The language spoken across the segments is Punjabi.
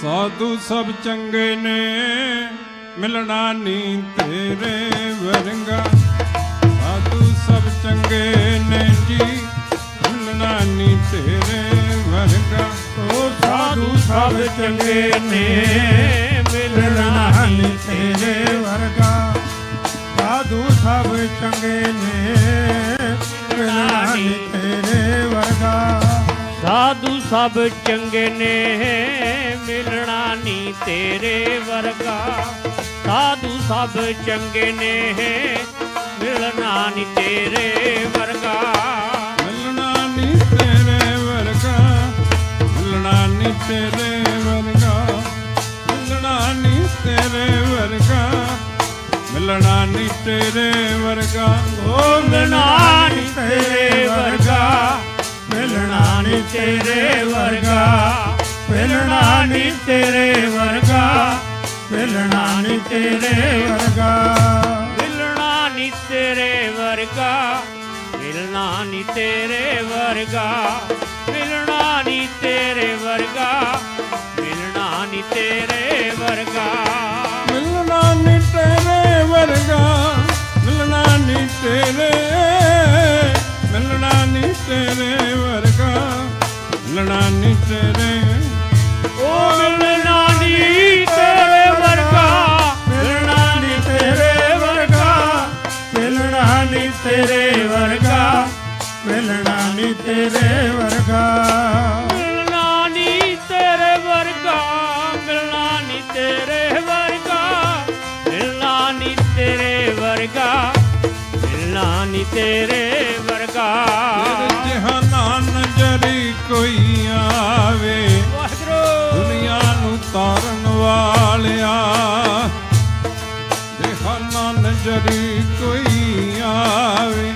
ਸਾਧੂ ਸਭ ਚੰਗੇ ਨੇ, ਮਿਲਣਾ ਨਹੀਂ ਤੇਰੇ ਵਰਗਾ। ਸਾਧੂ ਸਭ ਚੰਗੇ ਨੇ ਜੀ, ਮਿਲਣਾ ਨਹੀਂ ਤੇਰੇ ਵਰਗਾ। ਉਹ ਸਾਧੂ ਸਭ ਚੰਗੇ ਨੇ, ਮਿਲਣਾ ਨਹੀਂ ਤੇਰੇ ਵਰਗਾ। ਸਾਧੂ ਸਭ ਚੰਗੇ ਨੇ, ਮਿਲਣਾ ਨਹੀਂ ਸਾਧੂ ਸਭ ਚੰਗੇ ਨੇ, ਮਿਲਣਾ ਨਹੀਂ ਤੇਰੇ ਵਰਗਾ। ਸਾਧੂ ਸਭ ਚੰਗੇ ਨੇ, ਮਿਲਣਾ ਨਹੀਂ ਤੇਰੇ ਵਰਗਾ। ਮਿਲਣਾ ਨਹੀਂ ਤੇਰੇ ਵਰਗਾ, ਮਿਲਣਾ ਨਹੀਂ ਤੇਰੇ ਵਰਗਾ। ਮਿਲਣਾ ਨਹੀਂ ਤੇਰੇ ਵਰਗਾ, ਮਿਲਣਾ ਨਹੀਂ ਤੇਰੇ ਵਰਗਾ। ਉਹ ਮਿਲਣਾ ਤੇਰੇ ਵਰਗਾ ਮਿਲਣਾ ਨਹੀਂ ਤੇਰੇ ਵਰਗਾ ਮਿਲਣਾ ਨਹੀਂ ਤੇਰੇ ਵਰਗਾ। ਮਿਲਣਾ ਨਹੀਂ ਤੇਰੇ ਵਰਗਾ ਮਿਲਣਾ ਨਹੀਂ ਤੇਰੇ ਵਰਗਾ ਮਿਲਣਾ ਨਹੀਂ ਤੇਰੇ ਵਰਗਾ ਮਿਲਣਾ ਨਹੀਂ ਤੇਰੇ ਵਰਗਾ। ਮਿਲਣਾ ਨਹੀਂ ਤੇਰੇ ਵਰਗਾ। ਮਿਲਣਾ ਨਹੀਂ ਤੇਰੇ ਵਰਗਾ। ਜਹਾਨਾਂ ਨਜ਼ਰੀ ਕੋਈ ਆਵੇ। ਵਾਹਿਗੁਰੂ। ਦੁਨੀਆ ਨੂੰ ਤਾਰਨ ਵਾਲਿਆ। ਜਹਾਨਾਂ ਨਜ਼ਰੀ ਕੋਈ ਆਵੇ।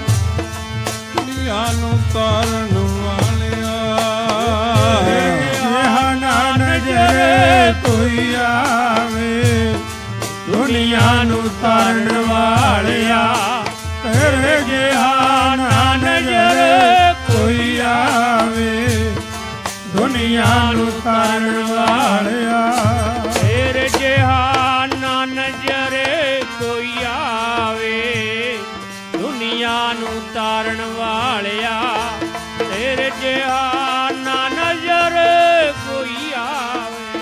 ਦੁਨੀਆ ਨੂੰ ਤਾਰਨ ਵਾਲਿਆ। ਜਹਾਨਾ ਨਜ਼ਰ ਕੋਈ ਆਵੇ। ਦੁਨੀਆ ਨੂੰ ਤਾਰਨ ਵਾਲਿਆ। ਤੇਰੇ ਜਹਾਨਾ ਨਜ਼ਰ ਕੋਈ ਆਵੇ। ਦੁਨੀਆ ਨੂੰ ਤਾਰਨ ਵਾਲਿਆ। ਤੇਰੇ ਜਿਹਾ ਨਾ ਨਜ਼ਰ ਕੋਈ ਆਵੇ। ਦੁਨੀਆ ਨੂੰ ਤਾਰਨ ਵਾਲਿਆ। ਤੇਰੇ ਜਿਹਾ ਨਾ ਨਜ਼ਰ ਕੋਈ ਆਵੇ।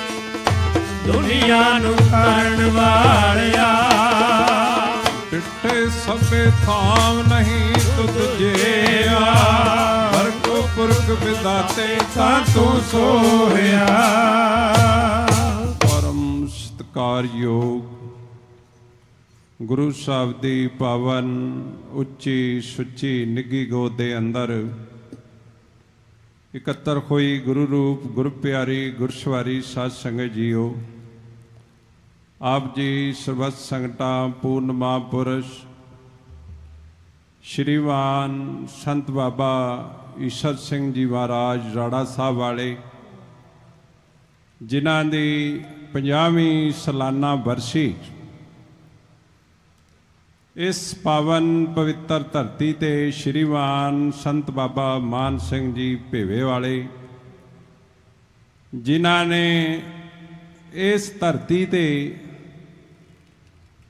ਦੁਨੀਆ ਨੂੰ ਤਾਰਨ ਵਾਲਿਆ। ਟਿੱਟੇ ਥਾਮ ਨਹੀਂ ਤੁਧ ਜੇਆ ਹਰ ਕੋ ਪੁਰਖ ਵਿਦਾਤੇ ਤਾਂ ਤੂੰ ਸੋਹਿਆ। ਪਰਮ ਸਤਕਾਰਯੋਗ ਗੁਰੂ ਸਾਹਿਬ ਦੀ ਪਾਵਨ ਉੱਚੀ ਸੁੱਚੀ ਨਿੱਗੀ ਗੋਦ ਦੇ ਅੰਦਰ ਇਕੱਤਰ ਹੋਈ ਗੁਰੂ ਰੂਪ, ਗੁਰ ਪਿਆਰੀ ਗੁਰਸਵਾਰੀ ਸਾਧ ਸੰਗਤ ਜੀਓ। ਆਪ ਜੀ ਸਰਬੱਤ ਸੰਗਤਾਂ, ਪੂਰਨ ਮਹਾਂਪੁਰਸ਼ ਸ਼੍ਰੀਮਾਨ ਸੰਤ ਬਾਬਾ ਈਸ਼ਰ ਸਿੰਘ ਜੀ ਮਹਾਰਾਜ ਰਾੜਾ ਸਾਹਿਬ ਵਾਲੇ, ਜਿਨ੍ਹਾਂ ਦੀ 50ਵੀਂ ਸਾਲਾਨਾ ਵਰਸੀ ਇਸ ਪਾਵਨ ਪਵਿੱਤਰ ਧਰਤੀ ਤੇ ਸ਼੍ਰੀਮਾਨ ਸੰਤ ਬਾਬਾ ਮਾਨ ਸਿੰਘ ਜੀ ਭੇਵੇ ਵਾਲੇ, ਜਿਨ੍ਹਾਂ ਨੇ ਇਸ ਧਰਤੀ ਤੇ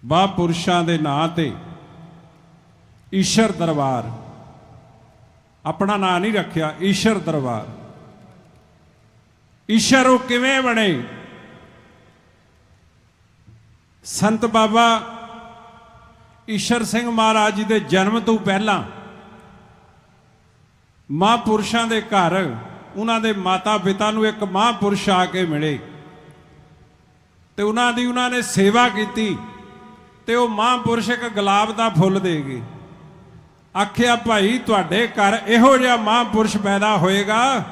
ਮਹਾਂਪੁਰਸ਼ਾਂ ਦੇ ਨਾਂ ਤੇ ਈਸ਼ਰ ਦਰਬਾਰ। ਆਪਣਾ ਨਾਂ ਨਹੀਂ ਰੱਖਿਆ, ਈਸ਼ਰ ਦਰਬਾਰ। ਈਸ਼ਰ ਉਹ ਕਿਵੇਂ ਬਣੇ? ਸੰਤ ਬਾਬਾ ਈਸ਼ਰ ਸਿੰਘ ਮਹਾਰਾਜ ਜੀ ਦੇ ਜਨਮ ਤੋਂ ਪਹਿਲਾਂ ਮਹਾਂਪੁਰਸ਼ਾਂ ਦੇ ਘਰ ਉਹਨਾਂ ਦੇ ਮਾਤਾ ਪਿਤਾ ਨੂੰ ਇੱਕ ਮਹਾਂਪੁਰਸ਼ ਆ ਕੇ ਮਿਲੇ। ਤੇ ਉਹਨਾਂ ਦੀ ਉਹਨਾਂ ਨੇ ਸੇਵਾ ਕੀਤੀ ਤੇ ਉਹ ਮਹਾਂਪੁਰਸ਼ ਇੱਕ ਗੁਲਾਬ ਦਾ ਫੁੱਲ ਦੇ ਗਏ। ਆਖਿਆ, ਭਾਈ, ਤੁਹਾਡੇ ਘਰ ਇਹੋ ਜਿਹਾ ਮਹਾਂਪੁਰਸ਼ ਪੈਦਾ ਹੋਏਗਾ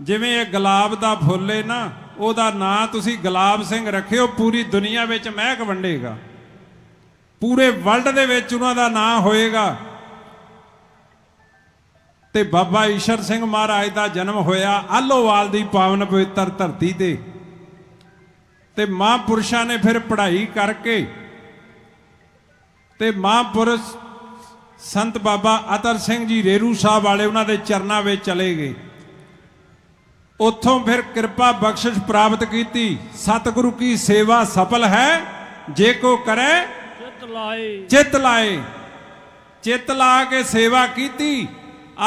ਜਿਵੇਂ ਇਹ ਗੁਲਾਬ ਦਾ ਫੁੱਲ ਹੈ ਨਾ, ਉਹਦਾ ਨਾਂ ਤੁਸੀਂ ਗੁਲਾਬ ਸਿੰਘ ਰੱਖਿਓ, ਪੂਰੀ ਦੁਨੀਆ ਵਿੱਚ ਮਹਿਕ ਵੰਡੇਗਾ। ਪੂਰੇ ਵਰਲਡ ਦੇ ਵਿੱਚ ਉਹਨਾਂ ਦਾ ਨਾਂ ਹੋਏਗਾ ਤੇ ਬਾਬਾ ਈਸ਼ਰ ਸਿੰਘ ਮਹਾਰਾਜ ਦਾ ਜਨਮ ਹੋਇਆ ਆਲੋਵਾਲ ਦੀ ਪਾਵਨ ਪਵਿੱਤਰ ਧਰਤੀ ਤੇ। ਤੇ ਮਹਾਂਪੁਰਸ਼ਾਂ ਨੇ ਫਿਰ ਪੜ੍ਹਾਈ ਕਰਕੇ ਤੇ ਮਹਾਂਪੁਰਸ਼ ਸੰਤ ਬਾਬਾ ਅਤਰ ਸਿੰਘ ਜੀ ਰੇਰੂ ਸਾਹਿਬ ਵਾਲੇ ਉਹਨਾਂ ਦੇ ਚਰਨਾਂ ਵਿੱਚ ਚਲੇ ਗਏ। ਉੱਥੋਂ ਫਿਰ ਕਿਰਪਾ ਬਖਸ਼ਿਸ਼ ਪ੍ਰਾਪਤ ਕੀਤੀ। ਸਤਿਗੁਰੂ ਕੀ ਸੇਵਾ ਸਫਲ ਹੈ ਜੇ ਕੋ ਕਰੇ ਚਿਤ ਲਾਏ। ਚਿੱਤ ਲਾਏ। ਚਿੱਤ ਲਾ ਕੇ ਸੇਵਾ ਕੀਤੀ।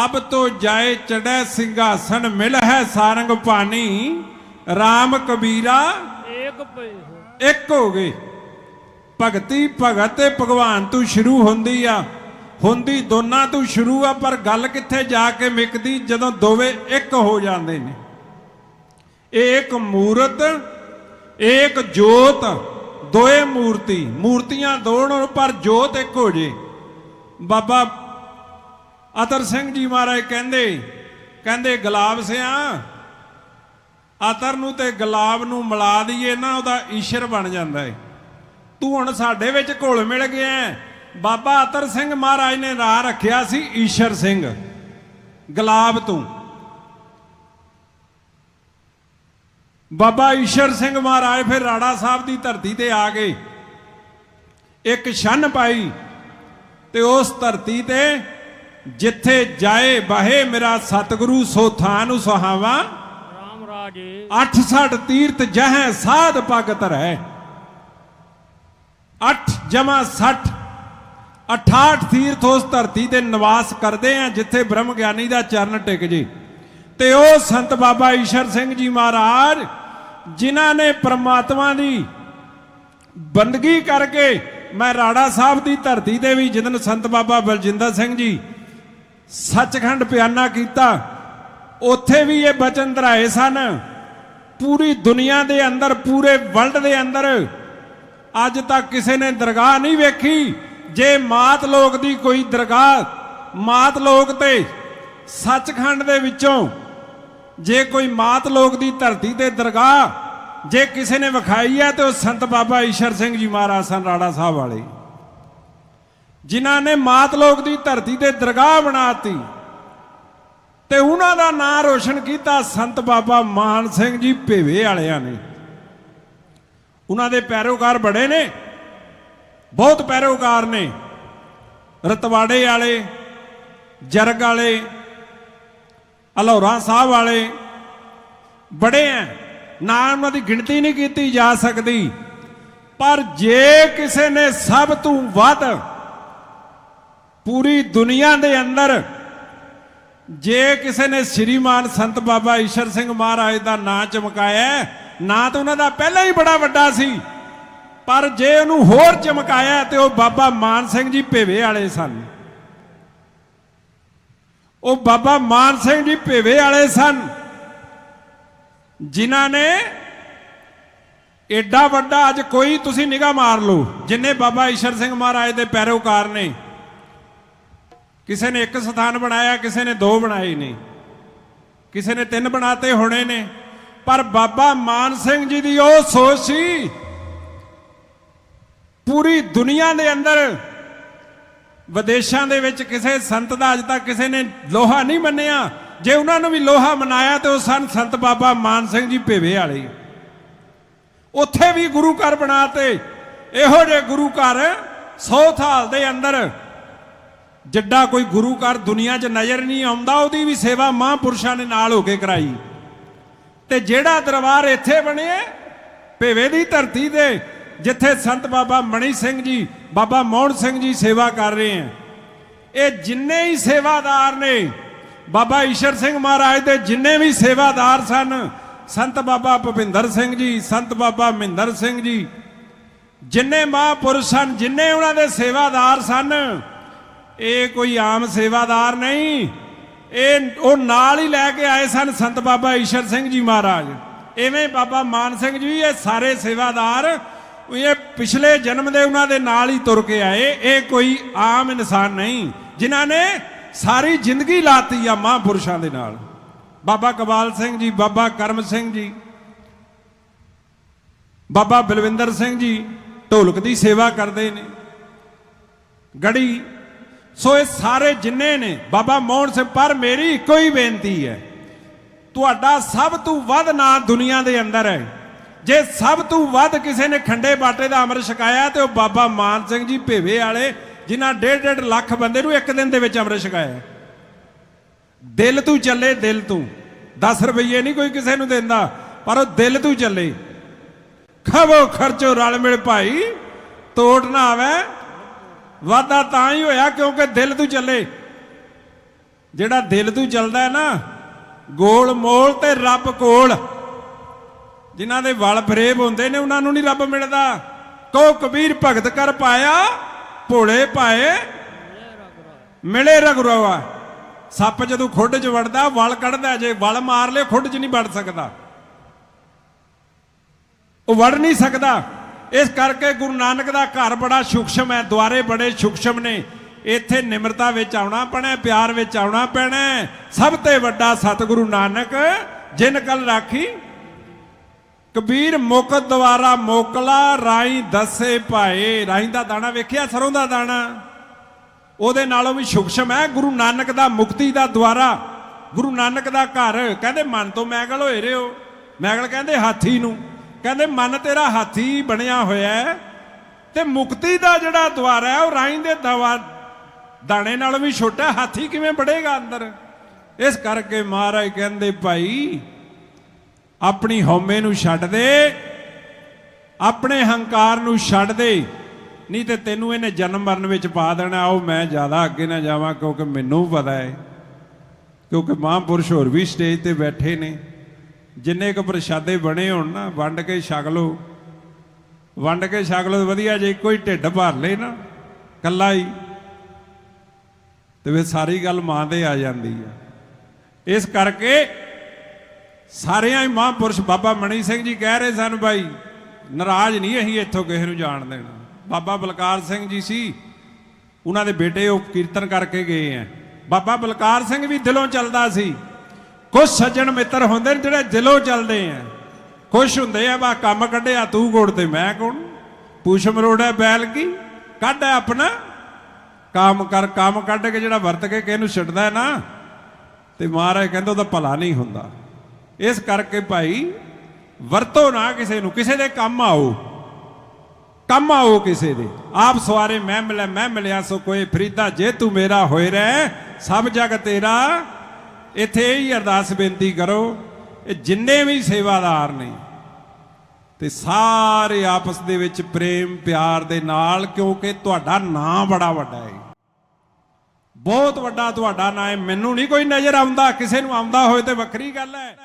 ਅਬ ਤੋ ਜਾਏ ਚੜੈ ਸਿੰਘਾਸਣ ਮਿਲ ਹੈ ਸਾਰੰਗ ਪਾਣੀ RAM ਕਬੀਰਾ ਏਕ ਪਏ ਹੋ। ਇੱਕ ਹੋ ਗਏ। ਭਗਤੀ ਭਗਤ ਤੇ ਭਗਵਾਨ ਤੋਂ ਸ਼ੁਰੂ ਹੁੰਦੀ ਆ। ਹੁੰਦੀ ਦੋਨਾਂ ਤੋਂ ਸ਼ੁਰੂ ਆ, ਪਰ ਗੱਲ ਕਿੱਥੇ ਜਾ ਕੇ ਮਿਕਦੀ? ਜਦੋਂ ਦੋਵੇਂ ਇੱਕ ਹੋ ਜਾਂਦੇ ਨੇ। ਏਕ ਮੂਰਤ, ਏਕ ਜੋਤ, ਦੋਏ ਮੂਰਤੀ। ਮੂਰਤੀਆਂ ਦੋਣ, ਪਰ ਜੋਤ ਇੱਕ ਹੋ ਜੇ। ਬਾਬਾ ਅਤਰ ਸਿੰਘ ਜੀ ਮਹਾਰਾਜ ਕਹਿੰਦੇ ਕਹਿੰਦੇ, ਗੁਲਾਬ ਸਿਆ, ਅਤਰ ਨੂੰ ਤੇ ਗੁਲਾਬ ਨੂੰ ਮਿਲਾ ਦਈਏ ਨਾ, ਉਹਦਾ ਈਸ਼ਰ ਬਣ ਜਾਂਦਾ ਏ। ਤੂੰ ਹੁਣ ਸਾਡੇ ਵਿੱਚ ਘੁਲ ਮਿਲ ਗਿਆ ਬਾਬਾ ਅਤਰ ਸਿੰਘ ਮਹਾਰਾਜ ਨੇ ਨਾਂ ਰੱਖਿਆ ਸੀ ਈਸ਼ਰ ਸਿੰਘ ਗੁਲਾਬ ਤੋਂ। ਬਾਬਾ ਈਸ਼ਰ ਸਿੰਘ ਮਹਾਰਾਜ ਫਿਰ ਰਾੜਾ ਸਾਹਿਬ ਦੀ ਧਰਤੀ ਤੇ ਆ ਗਏ। ਇੱਕ ਛੰਨ ਪਾਈ ਤੇ ਉਸ ਧਰਤੀ ਤੇ ਜਿੱਥੇ ਜਾਏ ਬਹੇ ਮੇਰਾ ਸਤਿਗੁਰੂ ਸੋ ਥਾਂ ਨੂੰ ਸੁਹਾਵਾ। ਰਾਮ ਰਾਜੇ। 68 ਤੀਰਥ ਜਹੈ ਸਾਧ ਭਗਤ ਰਹਿ। 8 ਜਮਾ 60 68 ਤੀਰਥ ਉਸ ਧਰਤੀ ਤੇ ਨਿਵਾਸ ਕਰਦੇ ਆ, ਜਿੱਥੇ ਬ੍ਰਹਮ ਗਿਆਨੀ ਦਾ ਚਰਨ ਟਿਕ ਜੇ। ਤੇ ਉਹ ਸੰਤ ਬਾਬਾ ਈਸ਼ਰ ਸਿੰਘ ਜੀ ਮਹਾਰਾਜ, ਜਿਨ੍ਹਾਂ ਨੇ ਪ੍ਰਮਾਤਮਾ ਦੀ ਬੰਦਗੀ ਕਰਕੇ ਮੈਂ ਰਾੜਾ ਸਾਹਿਬ ਦੀ ਧਰਤੀ ਤੇ ਵੀ ਜਿਦਨ ਸੰਤ ਬਾਬਾ ਬਲਜਿੰਦਰ ਸਿੰਘ ਜੀ ਸੱਚਖੰਡ ਪਿਆਨਾ ਕੀਤਾ, ਉੱਥੇ ਵੀ ਇਹ ਬਚਨ ਧਰਾਏ ਸਨ। ਪੂਰੀ ਦੁਨੀਆ ਦੇ ਅੰਦਰ, ਪੂਰੇ ਵਰਲਡ ਦੇ ਅੰਦਰ ਅੱਜ ਤੱਕ ਕਿਸੇ ਨੇ ਦਰਗਾਹ ਨਹੀਂ ਵੇਖੀ। ਜੇ ਮਾਤ ਲੋਕ ਦੀ ਕੋਈ ਦਰਗਾਹ, ਮਾਤ ਲੋਕ ਤੇ ਸੱਚਖੰਡ ਦੇ ਵਿੱਚੋਂ ਜੇ ਕੋਈ ਮਾਤ ਲੋਕ ਦੀ ਧਰਤੀ ਤੇ ਦਰਗਾਹ, ਜੇ ਕਿਸੇ ਨੇ ਵਿਖਾਈ ਹੈ ਤੇ ਉਹ ਸੰਤ ਬਾਬਾ ਈਸ਼ਰ ਸਿੰਘ ਜੀ ਮਹਾਰਾਜ ਸਨ ਰਾੜਾ ਸਾਹਿਬ ਵਾਲੇ। ਜਿਨ੍ਹਾਂ ਨੇ ਮਾਤ ਲੋਕ ਦੀ ਧਰਤੀ ਤੇ ਦਰਗਾਹ ਬਣਾਤੀ ਤੇ ਉਹਨਾਂ ਦਾ ਨਾਂ ਰੋਸ਼ਨ ਕੀਤਾ ਸੰਤ ਬਾਬਾ ਮਾਨ ਸਿੰਘ ਜੀ ਭੇਵੇ ਵਾਲਿਆਂ ਨੇ। ਉਹਨਾਂ ਦੇ ਪੈਰੋਕਾਰ ਬੜੇ ਨੇ। ਬਹੁਤ ਪੈਰੋਕਾਰ ਨੇ। ਰਤਵਾੜੇ ਵਾਲੇ ਜਰਗ ਵਾਲੇ ਅਲੌਰਾ ਸਾਹਿਬ ਵਾਲੇ ਬੜੇ ਆ ਨਾ ਉਹਨਾਂ ਦੀ ਗਿਣਤੀ ਨਹੀਂ ਕੀਤੀ ਜਾ ਸਕਦੀ। ਪਰ ਜੇ ਕਿਸੇ ਨੇ ਸਭ ਤੋਂ ਵੱਧ ਪੂਰੀ ਦੁਨੀਆ ਦੇ ਅੰਦਰ ਜੇ ਕਿਸੇ ਨੇ ਸ਼੍ਰੀਮਾਨ ਸੰਤ ਬਾਬਾ ਈਸ਼ਰ ਸਿੰਘ ਮਹਾਰਾਜ ਦਾ ਨਾਂ ਚਮਕਾਇਆ ਹੈ, ਨਾਂ ਤਾਂ ਉਹਨਾਂ ਦਾ ਪਹਿਲਾਂ ਹੀ ਬੜਾ ਵੱਡਾ ਸੀ। ਪਰ ਜੇ ਉਹਨੂੰ ਹੋਰ ਚਮਕਾਇਆ ਤੇ ਉਹ ਬਾਬਾ ਮਾਨ ਸਿੰਘ ਜੀ ਭੇਵੇ ਵਾਲੇ ਸਨ। ਉਹ ਬਾਬਾ ਮਾਨ ਸਿੰਘ ਜੀ ਭੇਵੇ ਵਾਲੇ ਸਨ। ਜਿਨ੍ਹਾਂ ਨੇ ਐਡਾ ਵੱਡਾ ਅੱਜ ਕੋਈ ਤੁਸੀਂ ਨਿਗਾਹ ਮਾਰ ਲਓ, ਜਿੰਨੇ ਬਾਬਾ ਈਸ਼ਰ ਸਿੰਘ ਮਹਾਰਾਜ ਦੇ ਪੈਰੋਕਾਰ ਨੇ। ਕਿਸੇ ਨੇ ਇੱਕ ਸਥਾਨ ਬਣਾਇਆ, ਕਿਸੇ ਨੇ ਦੋ ਬਣਾਏ ਨੇ। ਕਿਸੇ ਨੇ ਤਿੰਨ ਬਣਾਤੇ ਹੋਣੇ ਨੇ। ਪਰ ਬਾਬਾ ਮਾਨ ਸਿੰਘ ਜੀ ਦੀ ਉਹ ਸੋਚ ਸੀ ਪੂਰੀ ਦੁਨੀਆ ਦੇ ਅੰਦਰ ਵਿਦੇਸ਼ਾਂ ਦੇ ਵਿੱਚ ਕਿਸੇ ਸੰਤ ਦਾ ਅੱਜ ਤੱਕ ਕਿਸੇ ਨੇ ਲੋਹਾ ਨਹੀਂ ਮੰਨਿਆ। ਜੇ ਉਹਨਾਂ ਨੂੰ ਵੀ ਲੋਹਾ ਮਨਾਇਆ ਤੇ ਉਹ ਸਨ ਸੰਤ ਬਾਬਾ ਮਾਨ ਸਿੰਘ ਜੀ ਭੇਵੇ ਵਾਲੇ। ਉੱਥੇ ਵੀ ਗੁਰੂ ਘਰ ਬਣਾਤੇ। ਇਹੋ ਜਿਹੇ ਗੁਰੂ ਘਰ ਸੌ ਥਾਲ ਦੇ ਅੰਦਰ ਜਿੱਡਾ ਕੋਈ ਗੁਰੂ ਘਰ ਦੁਨੀਆ 'ਚ ਨਜ਼ਰ ਨਹੀਂ ਆਉਂਦਾ, ਉਹਦੀ ਵੀ ਸੇਵਾ ਮਹਾਂਪੁਰਸ਼ਾਂ ਨੇ ਨਾਲ ਹੋ ਕੇ ਕਰਾਈ। ਤੇ ਜਿਹੜਾ ਦਰਬਾਰ ਇੱਥੇ ਬਣਿਆ ਭੇਵੇ ਦੀ ਧਰਤੀ ਤੇ ਜਿੱਥੇ ਸੰਤ ਬਾਬਾ ਮਣੀ ਸਿੰਘ ਜੀ, ਬਾਬਾ ਮੋਹਨ ਸਿੰਘ ਜੀ ਸੇਵਾ ਕਰ ਰਹੇ ਆ ਇਹ ਜਿੰਨੇ ਹੀ ਸੇਵਾਦਾਰ ਨੇ, ਬਾਬਾ ਈਸ਼ਰ ਸਿੰਘ ਮਹਾਰਾਜ ਦੇ ਜਿੰਨੇ ਵੀ ਸੇਵਾਦਾਰ ਸਨ, ਸੰਤ ਬਾਬਾ ਭੁਪਿੰਦਰ ਸਿੰਘ ਜੀ, ਸੰਤ ਬਾਬਾ ਮਹਿੰਦਰ ਸਿੰਘ ਜੀ, ਜਿੰਨੇ ਮਹਾਂਪੁਰਸ਼ ਸਨ, ਜਿੰਨੇ ਉਹਨਾਂ ਦੇ ਸੇਵਾਦਾਰ ਸਨ, ਇਹ ਕੋਈ ਆਮ ਸੇਵਾਦਾਰ ਨਹੀਂ, ਇਹ ਉਹ ਨਾਲ ਹੀ ਲੈ ਕੇ ਆਏ ਸਨ ਸੰਤ ਬਾਬਾ ਈਸ਼ਰ ਸਿੰਘ ਜੀ ਮਹਾਰਾਜ। ਐਵੇਂ ਬਾਬਾ ਮਾਨ ਸਿੰਘ ਜੀ ਇਹ ਸਾਰੇ ਸੇਵਾਦਾਰ ਇਹ ਪਿਛਲੇ ਜਨਮ ਦੇ ਉਹਨਾਂ ਦੇ ਨਾਲ ਹੀ ਤੁਰ ਕੇ ਆਏ। ਇਹ ਕੋਈ ਆਮ ਇਨਸਾਨ ਨਹੀਂ, ਜਿਨ੍ਹਾਂ ਨੇ ਸਾਰੀ ਜ਼ਿੰਦਗੀ ਲਾਤੀ ਆ ਮਹਾਂਪੁਰਸ਼ਾਂ ਦੇ ਨਾਲ। ਬਾਬਾ ਕਬਾਲ ਸਿੰਘ ਜੀ, ਬਾਬਾ ਕਰਮ ਸਿੰਘ ਜੀ, ਬਾਬਾ ਬਲਵਿੰਦਰ ਸਿੰਘ ਜੀ ਢੋਲਕ ਦੀ ਸੇਵਾ ਕਰਦੇ ਨੇ। ਗੜੀ, ਸੋ ਇਹ ਸਾਰੇ ਜਿੰਨੇ ਨੇ, ਬਾਬਾ ਮੋਹਨ ਸਿੰਘ, ਪਰ ਮੇਰੀ ਇੱਕੋ ਹੀ ਬੇਨਤੀ ਹੈ, ਤੁਹਾਡਾ ਸਭ ਤੋਂ ਵੱਧ ਨਾਂ ਦੁਨੀਆ ਦੇ ਅੰਦਰ ਹੈ। ਜੇ ਸਭ ਤੋਂ ਵੱਧ ਕਿਸੇ ਨੇ ਖੰਡੇ ਬਾਟੇ ਦਾ ਅੰਮ੍ਰਿਤ ਛਕਾਇਆ ਤੇ ਉਹ ਬਾਬਾ ਮਾਨ ਸਿੰਘ ਜੀ ਭੇਵੇ ਵਾਲੇ, ਜਿਨ੍ਹਾਂ ਡੇਢ ਡੇਢ ਲੱਖ ਬੰਦੇ ਨੂੰ ਇੱਕ ਦਿਨ ਦੇ ਵਿੱਚ ਅੰਮ੍ਰਿਤ ਛਕਾਇਆ। ਦਿਲ ਤੋਂ ਚੱਲੇ, ਦਿਲ ਤੋਂ। 10 ਰੁਪਏ ਨਹੀਂ ਕੋਈ ਕਿਸੇ ਨੂੰ ਦਿੰਦਾ, ਪਰ ਉਹ ਦਿਲ ਤੋਂ ਚੱਲੇ। ਖਵੋ ਖਰਚੋ ਰਲ ਮਿਲ ਭਾਈ, ਤੋੜ ਨਾ ਆਵੇ। ਵਾਦਾ ਤਾਂ ਹੀ ਹੋਇਆ ਕਿਉਂਕਿ ਦਿਲ ਤੋਂ ਚੱਲੇ। ਜਿਹੜਾ ਦਿਲ ਤੋਂ ਚੱਲਦਾ ਹੈ ਨਾ, ਗੋਲ ਮੋਲ ਤੇ ਰੱਬ ਕੋਲ। ਜਿਨ੍ਹਾਂ ਦੇ ਵਲ ਫਰੇਬ ਹੁੰਦੇ ਨੇ, ਉਹਨਾਂ ਨੂੰ ਨਹੀਂ ਰੱਬ ਮਿਲਦਾ। ਕੋ ਕਬੀਰ ਭਗਤ ਕਰ ਪਾਇਆ, ਭੋਲੇ ਪਾਏ, ਮਿਲੇ ਰਗੁਰਾਵਾ ਸੱਪ ਜਦੋਂ ਖੁੱਡ 'ਚ ਵੜਦਾ, ਵਲ ਕੱਢਦਾ, ਜੇ ਵਲ ਮਾਰ ਲੇ ਖੁੱਡ 'ਚ ਨਹੀਂ ਵੜ ਸਕਦਾ। ਉਹ ਵੜ ਨਹੀਂ ਸਕਦਾ। ਇਸ ਕਰਕੇ ਗੁਰੂ ਨਾਨਕ ਦਾ ਘਰ ਬੜਾ ਸੂਖਸ਼ਮ ਹੈ, ਦੁਆਰੇ ਬੜੇ ਸੂਖਸ਼ਮ ਨੇ। ਇੱਥੇ ਨਿਮਰਤਾ ਵਿੱਚ ਆਉਣਾ ਪੈਣਾ, ਪਿਆਰ ਵਿੱਚ ਆਉਣਾ ਪੈਣਾ। ਸਭ ਤੋਂ ਵੱਡਾ ਸਤਿਗੁਰੂ ਨਾਨਕ, ਜਿਨ ਕਲ ਰਾਖੀ ਕਬੀਰ ਮੁਕਤ ਦੁਆਰਾ ਮੋਕਲਾ, ਰਾਈ ਦਸੇ ਭਾਏ। ਰਾਈ ਦਾ ਦਾਣਾ ਵੇਖਿਆ, ਸਰੋਂ ਦਾ ਦਾਣਾ? ਉਹਦੇ ਨਾਲੋਂ ਵੀ ਸੂਖਸ਼ਮ ਹੈ। ਗੁਰੂ ਨਾਨਕ ਦਾ ਮੁਕਤੀ ਦਾ ਦੁਆਰਾ। ਗੁਰੂ ਨਾਨਕ ਦਾ ਘਰ। ਕਹਿੰਦੇ, ਮਨ ਤੋਂ ਮੈਗਲ ਹੋਏ ਰਹੇ। ਹੋ ਮੈਗਲ ਕਹਿੰਦੇ, ਹਾਥੀ ਨੂੰ। ਕਹਿੰਦੇ, ਮਨ ਤੇਰਾ ਹਾਥੀ ਬਣਿਆ ਹੋਇਆ ਹੈ। ਤੇ ਮੁਕਤੀ ਦਾ ਜਿਹੜਾ ਦੁਆਰਾ ਹੈ, ਉਹ ਰਾਈ ਦੇ ਦਵਾ ਦਾਣੇ ਨਾਲ ਵੀ ਛੋਟਾ ਹਾਥੀ ਕਿਵੇਂ ਬੜੇਗਾ ਅੰਦਰ? ਇਸ ਕਰਕੇ ਮਹਾਰਾਜ ਕਹਿੰਦੇ, ਭਾਈ ਆਪਣੀ ਹਉਮੈ ਨੂੰ ਛੱਡ ਦੇ, ਆਪਣੇ ਹੰਕਾਰ ਨੂੰ ਛੱਡ ਦੇ। ਨਹੀਂ ਤੇ ਤੈਨੂੰ ਇਹਨੇ ਜਨਮ ਮਰਨ ਵਿੱਚ ਪਾ ਦੇਣਾ ਆਓ ਮੈਂ ਜ਼ਿਆਦਾ ਅੱਗੇ ਨਾ ਜਾਵਾਂ ਕਿਉਂਕਿ ਮੈਨੂੰ ਪਤਾ ਹੈ। ਕਿਉਂਕਿ ਮਹਾਂਪੁਰਸ਼ ਹੋਰ ਵੀ ਸਟੇਜ ਤੇ ਬੈਠੇ ਨੇ। ਜਿੰਨੇ ਕੁ ਪ੍ਰਸ਼ਾਦੇ ਬਣੇ ਹੋਣ ਨਾ, ਵੰਡ ਕੇ ਛਕ ਲਓ। ਵੰਡ ਕੇ ਛਕ ਲਓ ਵਧੀਆ ਜੇ ਕੋਈ ਢਿੱਡ ਭਰ ਲੇ ਨਾ ਕੱਲਾ ਹੀ। ਤੇ ਫਿਰ ਸਾਰੀ ਗੱਲ ਮਾਂ ਦੇ ਆ ਜਾਂਦੀ ਆ। ਇਸ ਕਰਕੇ ਸਾਰਿਆਂ ਹੀ ਮਹਾਂਪੁਰਸ਼ ਬਾਬਾ ਮਣੀ ਸਿੰਘ ਜੀ ਕਹਿ ਰਹੇ ਸਨ ਭਾਈ ਨਾਰਾਜ਼ ਨਹੀਂ ਅਸੀਂ ਇੱਥੋਂ ਕਿਸੇ ਨੂੰ ਜਾਣ ਦੇਣਾ। ਬਾਬਾ ਬਲਕਾਰ ਸਿੰਘ ਜੀ ਸੀ, ਉਹਨਾਂ ਦੇ ਬੇਟੇ ਉਹ ਕੀਰਤਨ ਕਰਕੇ ਗਏ ਆ ਬਾਬਾ ਬਲਕਾਰ ਸਿੰਘ ਵੀ ਦਿਲੋਂ ਚੱਲਦਾ ਸੀ। ਕੁਝ ਸੱਜਣ ਮਿੱਤਰ ਹੁੰਦੇ ਨੇ ਜਿਹੜੇ ਦਿਲੋਂ ਚੱਲਦੇ ਆ ਖੁਸ਼ ਹੁੰਦੇ ਆ ਬਾ ਕੰਮ ਕੱਢਿਆ, ਤੂੰ ਗੋੜ ਤੇ ਮੈਂ ਕੌਣ? ਪੂਛ ਮਰੋੜਾ ਬੈਲ ਕੀ? ਕੱਢ ਆਪਣਾ। ਕੰਮ ਕਰ, ਕੰਮ ਕੱਢ ਕੇ ਜਿਹੜਾ ਵਰਤ ਕੇ ਕਿਸੇ ਨੂੰ ਛੱਡਦਾ ਨਾ, ਤੇ ਮਹਾਰਾਜ ਕਹਿੰਦਾ ਉਹਦਾ ਭਲਾ ਨਹੀਂ ਹੁੰਦਾ। ਇਸ ਕਰਕੇ ਭਾਈ, ਵਰਤੋ ਨਾ ਕਿਸੇ ਨੂੰ, ਕਿਸੇ ਦੇ ਕੰਮ ਆਓ। ਕੰਮ ਆਓ ਕਿਸੇ ਦੇ। ਆਪ ਸਵਾਰੇ ਮੈਂ ਮਿਲਿਆ ਮੈਂ ਮਿਲਿਆ, ਸੋ ਕੋਈ ਫਰੀਦਾ, ਜੇ ਤੂੰ ਮੇਰਾ ਹੋਏ ਰਹਿ, ਸਭ ਜਗ ਤੇਰਾ। ਇੱਥੇ ਹੀ ਅਰਦਾਸ ਬੇਨਤੀ ਕਰੋ, ਇਹ ਜਿੰਨੇ ਵੀ ਸੇਵਾਦਾਰ ਨੇ, ਤੇ ਸਾਰੇ ਆਪਸ ਦੇ ਵਿੱਚ ਪ੍ਰੇਮ, ਪਿਆਰ ਦੇ ਨਾਲ, ਕਿਉਂਕਿ ਤੁਹਾਡਾ ਨਾਂ ਬੜਾ ਵੱਡਾ ਹੈ ਬਹੁਤ ਵੱਡਾ ਤੁਹਾਡਾ ਨਾਂ ਹੈ ਮੈਨੂੰ ਨਹੀਂ ਕੋਈ ਨਜ਼ਰ ਆਉਂਦਾ, ਕਿਸੇ ਨੂੰ ਆਉਂਦਾ ਹੋਏ ਤੇ ਵੱਖਰੀ ਗੱਲ ਹੈ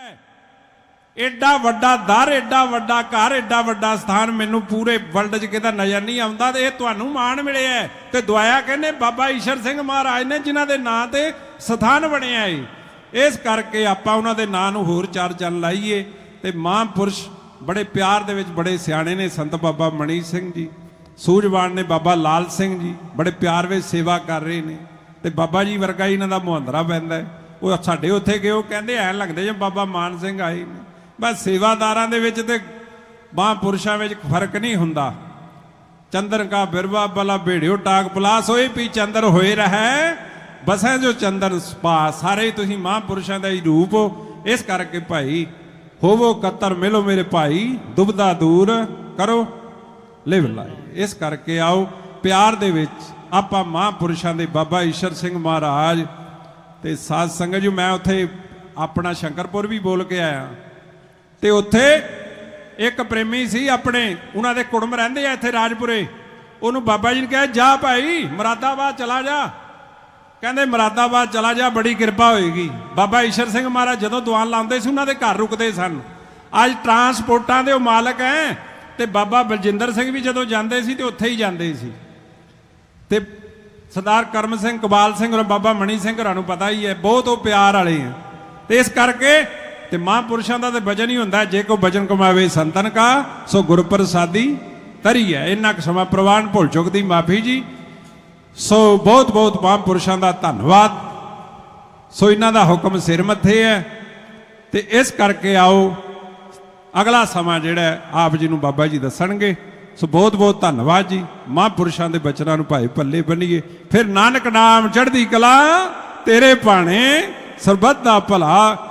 ਐਡਾ ਵੱਡਾ ਦਰ ਐਡਾ ਵੱਡਾ ਘਰ ਐਡਾ ਵੱਡਾ ਸਥਾਨ ਮੈਨੂੰ ਪੂਰੇ ਵਰਲਡ 'ਚ ਕਿਤੇ ਨਜ਼ਰ ਨਹੀਂ ਆਉਂਦਾ ਤੇ ਇਹ ਤੁਹਾਨੂੰ ਮਾਣ ਮਿਲਿਆ ਹੈ। ਤੇ ਦੁਆਇਆ ਕਹਿੰਦੇ, ਬਾਬਾ ਈਸ਼ਰ ਸਿੰਘ ਮਹਾਰਾਜ ਨੇ ਜਿਨ੍ਹਾਂ ਦੇ ਨਾਂ ਤੇ ਸਥਾਨ ਬਣਿਆ ਏ ਇਸ ਕਰਕੇ ਆਪਾਂ ਉਹਨਾਂ ਦੇ ਨਾਂ ਨੂੰ ਹੋਰ ਚਾਰ ਚੰਨ ਲਾਈਏ। ਤੇ ਮਹਾਂਪੁਰਸ਼ ਬੜੇ ਪਿਆਰ ਦੇ ਵਿੱਚ ਬੜੇ ਸਿਆਣੇ ਨੇ, ਸੰਤ ਬਾਬਾ ਮਣੀ ਸਿੰਘ ਜੀ, ਸੂਝਵਾਨ ਨੇ ਬਾਬਾ ਲਾਲ ਸਿੰਘ ਜੀ, ਬੜੇ ਪਿਆਰ ਵਿੱਚ ਸੇਵਾ ਕਰ ਰਹੇ ਨੇ। ਤੇ ਬਾਬਾ ਜੀ ਵਰਗਾ ਹੀ ਇਹਨਾਂ ਦਾ ਮੁਹੰਦਰਾ ਪੈਂਦਾ ਉਹ ਸਾਡੇ ਉੱਥੇ ਗਏ, ਉਹ ਕਹਿੰਦੇ, ਐ ਲੱਗਦੇ ਜਿਵੇਂ ਬਾਬਾ ਮਾਨ ਸਿੰਘ ਆਏ ਨੇ। ਬਸ ਸੇਵਾਦਾਰਾਂ ਦੇ ਵਿੱਚ ਤੇ ਮਹਾਂਪੁਰਸ਼ਾਂ ਵਿੱਚ ਫ਼ਰਕ ਨਹੀਂ ਹੁੰਦਾ। ਚੰਦਰ ਕਾ ਬਿਰਵਾ ਬਲਾ ਭੇੜਿਓ ਟਾਕ ਪਲਾਸ ਹੋਏ ਪੀ ਚੰਦਰ ਹੋਏ ਰਹੈ। ਬਸੈ ਜੋ ਚੰਦਰ ਸਪਾ ਸਾਰੇ ਤੁਸੀਂ ਮਹਾਂਪੁਰਸ਼ਾਂ ਦਾ ਹੀ ਰੂਪ ਹੋ। ਇਸ ਕਰਕੇ ਭਾਈ, ਹੋਵੋ ਕਤਰ, ਮਿਲੋ ਮੇਰੇ ਭਾਈ, ਦੁਬਦਾ ਦੂਰ ਕਰੋ, ਲਿਵ ਲਾਈ ਇਸ ਕਰਕੇ ਆਓ, ਪਿਆਰ ਦੇ ਵਿੱਚ ਆਪਾਂ ਮਹਾਂਪੁਰਸ਼ਾਂ ਦੇ ਬਾਬਾ ਈਸ਼ਰ ਸਿੰਘ ਮਹਾਰਾਜ ਤੇ ਸਾਧ ਸੰਗਤ ਜੀ, ਮੈਂ ਉੱਥੇ ਆਪਣਾ ਸ਼ੰਕਰਪੁਰ ਵੀ ਬੋਲ ਕੇ ਆਇਆ। ਤੇ ਉੱਥੇ ਇੱਕ ਪ੍ਰੇਮੀ ਸੀ ਆਪਣੇ, ਉਹਨਾਂ ਦੇ ਕੁੜਮ ਰਹਿੰਦੇ ਆ ਇੱਥੇ ਰਾਜਪੁਰੇ। ਉਹਨੂੰ ਬਾਬਾ ਜੀ ਨੇ ਕਿਹਾ, ਜਾ ਭਾਈ, ਮਰਾਦਾਬਾਦ ਚਲਾ ਜਾ। ਕਹਿੰਦੇ, ਮਰਾਦਾਬਾਦ ਚਲਾ ਜਾ, ਬੜੀ ਕਿਰਪਾ ਹੋਏਗੀ। ਬਾਬਾ ਈਸ਼ਰ ਸਿੰਘ ਮਹਾਰਾਜ ਜਦੋਂ ਦੁਆਨ ਲਾਉਂਦੇ ਸੀ, ਉਹਨਾਂ ਦੇ ਘਰ ਰੁਕਦੇ ਸਨ। ਅੱਜ ਟਰਾਂਸਪੋਰਟਾਂ ਦੇ ਉਹ ਮਾਲਕ ਐ, ਤੇ ਬਾਬਾ ਬਲਜਿੰਦਰ ਸਿੰਘ ਵੀ ਜਦੋਂ ਜਾਂਦੇ ਸੀ, ਤੇ ਉੱਥੇ ਹੀ ਜਾਂਦੇ ਸੀ। ਤੇ ਸਰਦਾਰ ਕਰਮ ਸਿੰਘ, ਕਬਾਲ ਸਿੰਘ, ਔਰ ਬਾਬਾ ਮਣੀ ਸਿੰਘ ਹੋਰਾਂ ਨੂੰ ਪਤਾ ਹੀ ਹੈ, ਬਹੁਤ ਉਹ ਪਿਆਰ ਵਾਲੇ ਆ। ਤੇ ਇਸ ਕਰਕੇ ਤੇ ਮਹਾਂਪੁਰਸ਼ਾਂ ਦਾ ਤੇ ਵਜਨ ਹੀ ਹੁੰਦਾ, ਜੇ ਕੋ ਵਜਨ ਕਮਾਵੇ ਸੰਤਨ ਕਾ, ਸੋ ਗੁਰਪ੍ਰਸਾਦੀ ਤਰੀ ਹੈ। ਇੰਨਾ ਕੁ ਸਮਾਂ ਪ੍ਰਵਾਨ ਭੁੱਲ ਚੁੱਕ ਦੀ ਮਾਫੀ ਜੀ। ਸੋ ਬਹੁਤ ਬਹੁਤ ਮਹਾਂਪੁਰਸ਼ਾਂ ਦਾ ਧੰਨਵਾਦ। ਸੋ ਇਹਨਾਂ ਦਾ ਹੁਕਮ ਸਿਰ ਮੱਥੇ ਹੈ। ਤੇ ਇਸ ਕਰਕੇ ਆਓ, ਅਗਲਾ ਸਮਾਂ ਜਿਹੜਾ ਆਪ ਜੀ ਨੂੰ ਬਾਬਾ ਜੀ ਦੱਸਣਗੇ। ਸੋ ਬਹੁਤ ਬਹੁਤ ਧੰਨਵਾਦ ਜੀ। ਮਹਾਂਪੁਰਸ਼ਾਂ ਦੇ ਬਚਨਾਂ ਨੂੰ ਭਾਈ ਭੱਲੇ ਬੰਨੀਏ। ਫਿਰ ਨਾਨਕ ਨਾਮ ਚੜ੍ਹਦੀ ਕਲਾ, ਤੇਰੇ ਭਾਣੇ ਸਰਬੱਤ ਦਾ ਭਲਾ।